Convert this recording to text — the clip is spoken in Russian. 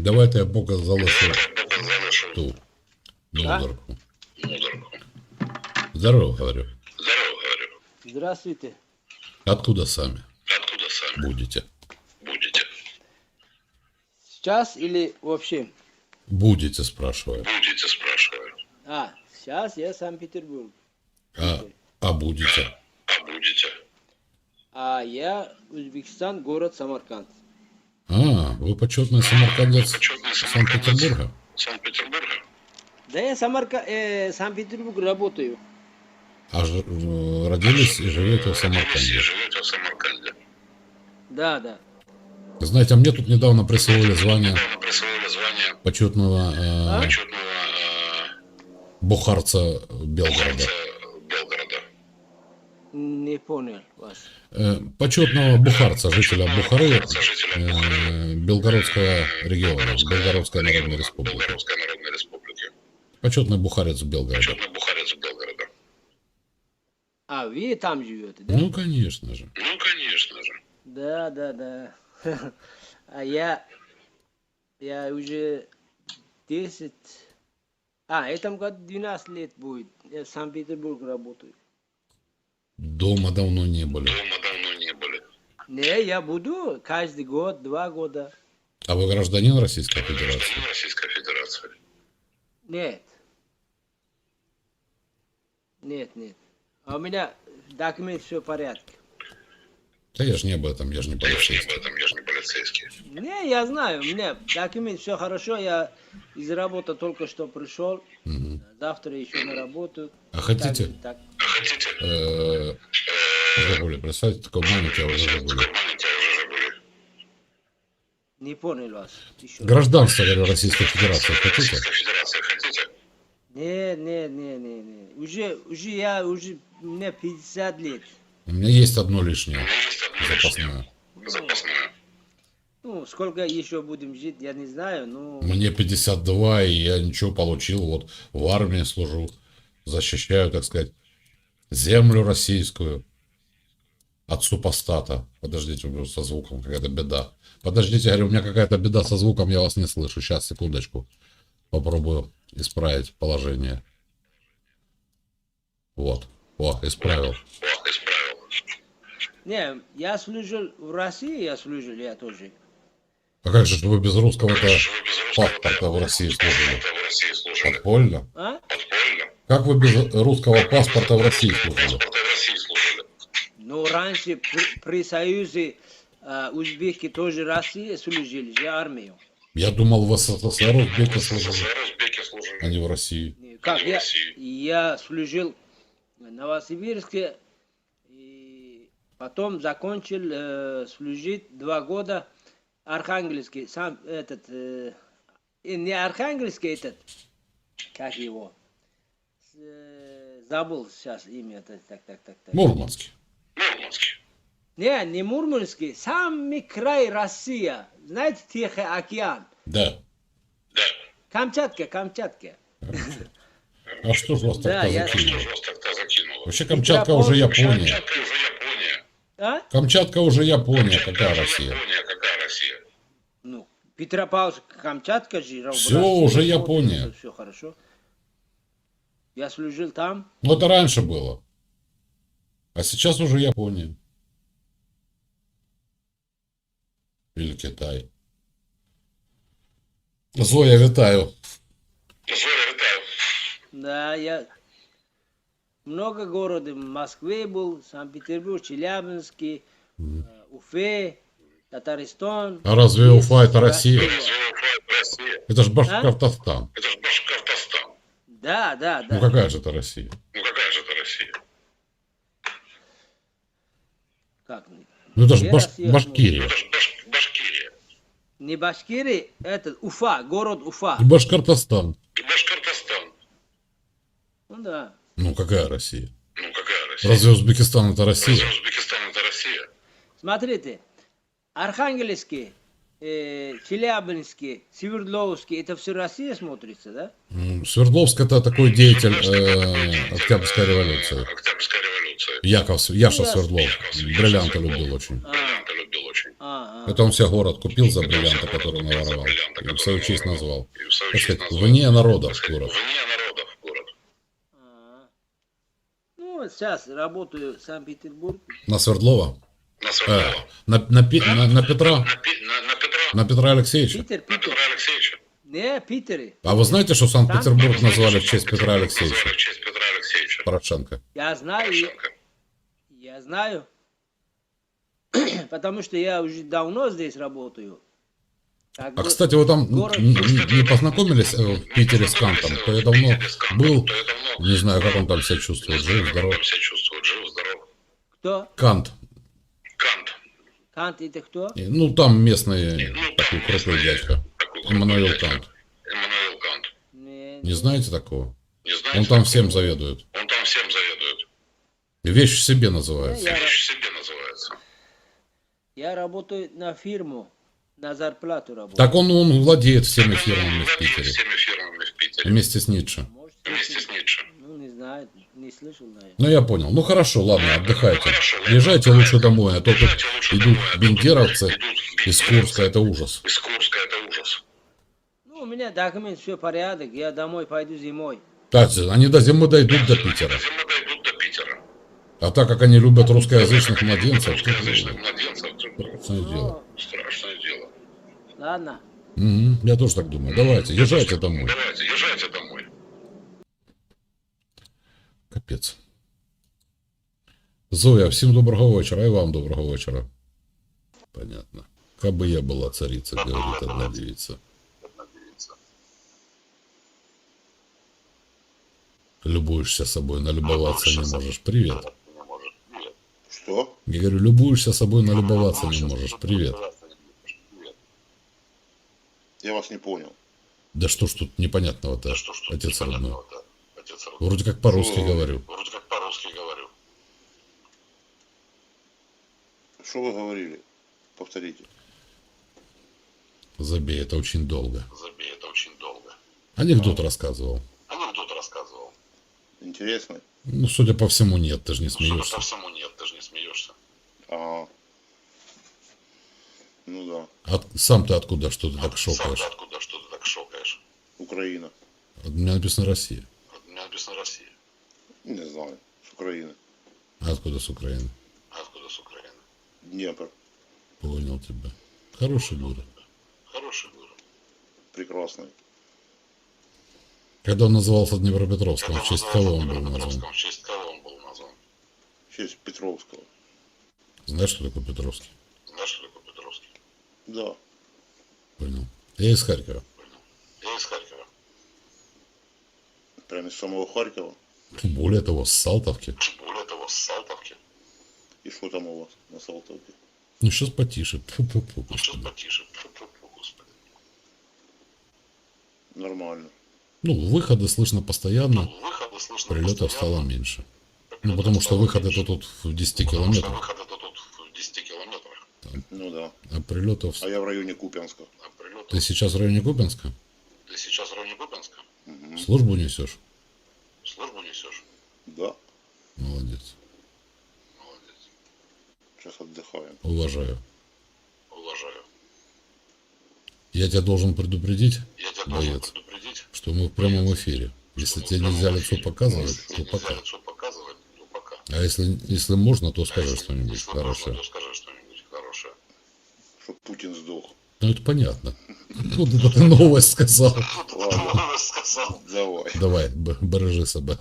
Давайте я поки залишу ту А? мудорку. мудорку. Здорово, говорю. Здорово, говорю. Здравствуйте. Откуда сами Откуда сами будете? будете? Сейчас или вообще? Будете, спрашиваю. Будете, спрашиваю. А, сейчас я Санкт-Петербург. А, а будете? А будете? А я Узбекистан, город Самарканд. А, вы почетный самаркандец Санкт-Петербурга? Санкт-Петербурга? Да я Самарка... э, Санкт-Петербург работаю. А ж- э, родились и живете в Родились и Самарканде? живете в Самарканде. Да, да. Знаете, а мне тут недавно присвоили звание Недавно присвоили звание почетного э, почетного э, бухарца Белгорода. бухарца Белгорода. Не понял вас. Э, почетного бухарца, жителя Бухары, э, Белгородского региона, Белгородской Народной Республики. Белгородской Народной Республики. Почетный бухарец Белгорода. Почетный бухарец Белгорода. А, вы там живете, да? Ну, конечно же. Ну, конечно же. Да, да, да. А я... Я уже 10... А, этом году 12 лет будет. Я в Санкт-Петербург работаю. Дома давно не были. Дома давно не были. Не, я буду каждый год, два года. А вы гражданин Российской Федерации? Гражданин Российской Федерации. Нет. Нет, нет. А у меня документ все в порядке. Да я же не об этом, я же не Да я ж не об полицейский. этом, я же не полицейский. Не, я знаю, у меня документ все хорошо, я из работы только что пришел, Мгм. завтра еще на работу. А хотите, Так, А хотите? э, забыли, представьте, такой маленький, а уже забыли. Такой маленький, а уже забыли. не понял вас. Еще. Гражданство, говорю, Российской Федерации хотите? Хотите? Не, не, не, не, не. Уже, уже я, уже мне 50 лет. У меня есть одно лишнее, У меня есть одно лишнее. запасное. Запасное. Ну, сколько еще будем жить, я не знаю, но... Мне 52, и я ничего получил, вот в армии служу, защищаю, так сказать, землю российскую от супостата. Подождите, у меня со звуком какая-то беда. Подождите, говорю, у меня какая-то беда со звуком, я вас не слышу. Сейчас, секундочку. Попробую исправить положение. Вот. О, исправил. О, исправил. Не, я служил в России, я служил, я тоже. А как же вы без русского-то паспорта в России служили? Подпольно? А? Подпольно? Как вы без русского паспорта в России служили? Паспорта в России служили. Раньше при, при Союзе э, узбеки тоже России служили, же армию. Я думал, в СССР узбеки служили, а не в России. Как я, я служил в Новосибирске, и потом закончил э, служить два года Архангельский, сам этот, э, и не Архангельский этот, как его, э, забыл сейчас имя, так, так, так, так. Мурманский. Не, не Мурманский, самый край Россия. Знаете, Тихий океан. Да. Да. Камчатка, Камчатка. А что ж вас Да, так-то я- Что закинуло? же закинуло? Вообще Камчатка уже Япония. Камчатка уже Япония. А? Камчатка уже Япония. Камчатка Какая уже Россия? Япония, какая Россия? Ну, Петропавловск, Камчатка же. Всё, уже Япония. Все хорошо. Я служил там. Ну это раньше было. А сейчас уже Япония. Или Китай. Зоя, витаю. Зоя, витаю. Да, я много городов. В Москве был, Санкт-Петербург, Челябинске, э, Уфе, Татарстан. А разве Есть Уфа это Россия? Россия. Это же Башкортостан. Это же Башкортостан. Да, да, да. Ну какая же это Россия? Ну какая же это Россия? Как? Ну это же Баш- Россия? Башкирия. Это Башкирия. Не Башкирия, это Уфа, город Уфа. И Башкортостан. И Башкортостан. Ну да. Ну какая Россия? Ну какая Россия? Разве Узбекистан это Россия? Разве Узбекистан это Россия? Смотрите, Архангельский, э, Челябинский, Свердловский, это все Россия смотрится, да? Свердловск это такой деятель э, Октябрьской революции. Октябрьская революция. Яков, Яша Ну, Свердлов. Бриллианты любил очень. А, Это он себе город купил за бриллианты, которые наворовал. И в свою честь назвал. Так сказать, вне сказать, город. Вне народов город. Ну, сейчас работаю в Санкт-Петербург. На Свердлова? На Э, Свердлова. на, на, на, на Петра? На, Пи- на, на Петра. На Петра Алексеевича? Питер, На Питер. Петра Алексеевича. Не, Питере. А вы знаете, что Санкт-Петербург назвали в честь Петра Алексеевича? назвали в честь Петра Алексеевича. Порошенко. Я знаю, Порошенко. я знаю. Потому что я уже давно здесь работаю. Как А, бы кстати, вы там город- не, не- познакомились э, в Питере с Кантом? То я давно был, не знаю, как он там себя чувствует, жив, здоров. там себя чувствует. Жив, здоров. Кто? Кант. Кант Кант. это кто? И, Ну, там местный Ну, такой крутой местный дядька. Эммануил. Кант. Эммануил Кант. Не, Не знаете такого? Не знаете? Он там всем заведует. Он там всем заведует. Вещь в себе называется. Я- Вещь в себе называется. Я работаю на фирму, на зарплату работаю. Так он, он владеет всеми фирмами в Питере. всеми фирмами в Питере. Вместе с Ницше. Может, Вместе с Ницше. Ну, не знаю, не слышал, наверное. Ну, я понял. Ну, хорошо, ладно, Ну, отдыхайте. хорошо, ладно, Езжайте лучше домой, а то тут идут а тут бендеровцы идут из. Курска, это ужас. Из Курска это ужас. Ну, у меня документ, все порядок, я домой пойду зимой. Так, они до зимы дойдут до Питера. До зимы дойдут до Питера. А так как они любят русскоязычных младенцев, Русскоязычных младенцев. Страшное дело. Ну, Страшное дело. ладно. Мгм, я тоже так думаю. Давайте, езжайте домой. Давайте, езжайте домой. Капець. Зоя, всім доброго вечора, і вам доброго вечора. Понятно. Кабы я была царица, говорит одна девица. Любуешься собой, налюбоваться не можешь. Привет. Что? Я говорю, любуешься собой, налюбоваться не можешь. Привет. Я вас не понял. Да что ж тут непонятного-то, Да что ж тут отец родной. Отец родной. Вроде как по-русски говорю. Вроде как по-русски говорю. Что вы говорили? Повторите. Забей, это очень долго. Забей, это очень долго. Анекдот рассказывал. Анекдот рассказывал. Интересно? Ну, судя по всему, нет, ты же не Ну, судя смеешься. по всему нет, ты же не смеешься. А. Ну да. От- сам ты откуда, что ты так Сам шокаешь? ты откуда, что ты так шокаешь? Украина. У меня написано Россия. Вот У меня написано Россия. Не знаю. С Украины. А откуда с Украины? А откуда с Украины? Днепр. Понял тебя. Хороший город. Хороший город. Прекрасный. Когда он назывался Днепропетровском, Когда в честь кого он был назван? В честь кого он был назван? В честь Петровского. Знаешь, что такое Петровский? Знаешь, что такое Петровский? Да. Понял. Я из Харькова. Я из Харькова. Прямо из самого Харькова. Более того, с Салтовки. Более того, с Салтовки. И что там у вас на Салтовке? Ну, сейчас потише. Фу-фу-фу, Ну, сейчас потише. Фу-фу-фу, господи. Нормально. Ну, выходы слышно постоянно, Выходы слышно прилетов постоянно. стало меньше. Ну, потому что выходы это тут в 10 Потому километрах, выходы тут в 10 километрах. Ну да. а прилетов... А я в районе Купянска. А прилетов... Ты сейчас в районе Купенска? Ты сейчас в районе Купенска? Мгм. Службу несешь? Службу несешь? Да. Молодец. Молодец. Сейчас отдыхаем. Уважаю. Уважаю. Я тебя должен предупредить, Я тебя должен боец, предупредить, что мы в прямом эфире. Если что тебе мы в нельзя прямом лицо эфире. показывать, Если то тебе нельзя пока. лицо показывать, то пока. А если, если можно, то скажи что-нибудь хорошее. то скажи что-нибудь хорошее. Чтоб Путин сдох. Ну, это понятно. Вот это ты новость сказал. Ладно. Сказал. Давай. Давай, б- бережи себе.